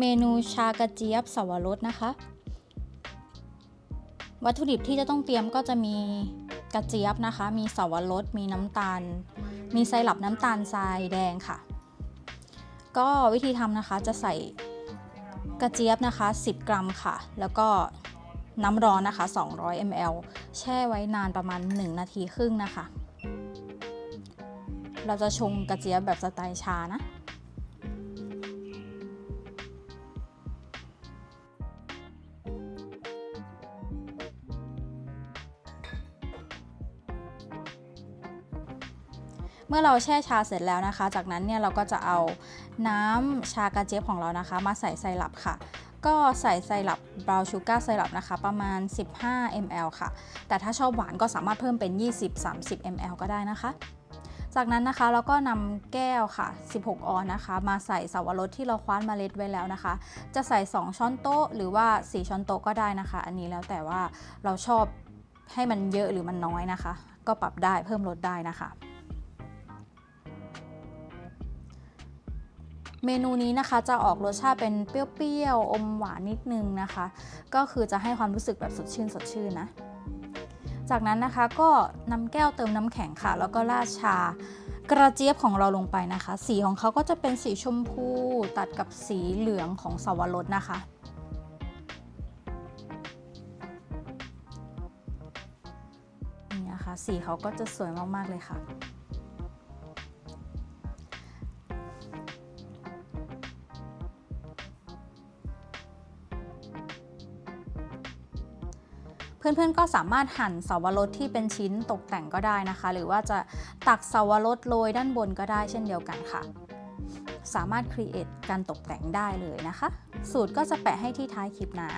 เมนูชากระเจี๊ยบสวรสนะคะ วัตถุดิบที่จะต้องเตรียมก็จะมีกระเจี๊ยบนะคะ มีสวรสมีน้ำตาล มีไซรัปน้ำตาลทรายแดงค่ะ ก็วิธีทำนะคะจะใส่กระเจี๊ยบนะคะ 10 กรัมค่ะ แล้วก็น้ำร้อนนะคะ 200 ml แช่ไว้นานประมาณ 1 นาทีครึ่งนะคะ เราจะชงกระเจี๊ยบแบบสไตล์ชานะ เมื่อเราแช่ชาเสร็จแล้วนะคะ จากนั้นเนี่ยเราก็จะเอาน้ำชากระเจี๊ยบของเรานะคะ มาใส่ไซรัปค่ะ ก็ใส่ไซรัปบราวน์ชูการ์ไซรัปนะคะ ประมาณ 15 ml ค่ะ แต่ถ้าชอบหวานก็สามารถเพิ่มเป็น 20-30 ml ก็ได้นะคะจากนั้นนะคะเราก็นำแก้วค่ะ 16 ออนนะคะ มาใส่สาวรสที่เราคว้านเมล็ดไว้แล้วนะคะ จะใส่ 2 ช้อนโต๊ะหรือว่า 4 ช้อนโต๊ะก็ได้นะคะ อันนี้แล้วแต่ว่าเราชอบให้มันเยอะหรือมันน้อยนะคะ ก็ปรับได้เพิ่มลดได้นะคะ เมนูนี้นะคะจะออกรสชาติเป็นเปรี้ยวๆ อมหวานนิดนึงนะคะ ก็คือจะให้ความรู้สึกแบบสดชื่นสดชื่นนะ จากนั้นนะคะก็นำแก้วเติมน้ำแข็งค่ะ แล้วก็ราดชากระเจี๊ยบของเราลงไปนะคะ สีของเขาก็จะเป็นสีชมพูตัดกับสีเหลืองของสวรสนะคะ นี่นะคะ สีเขาก็จะสวยมาก ๆ เลยค่ะ เพื่อนๆก็สามารถหั่นสาวรสที่เป็นชิ้นตกแต่งก็ได้นะคะ หรือว่าจะตักสาวรสโรยด้านบนก็ได้เช่นเดียวกันค่ะ สามารถครีเอทการตกแต่งได้เลยนะคะ สูตรก็จะแปะให้ที่ท้ายคลิปนะ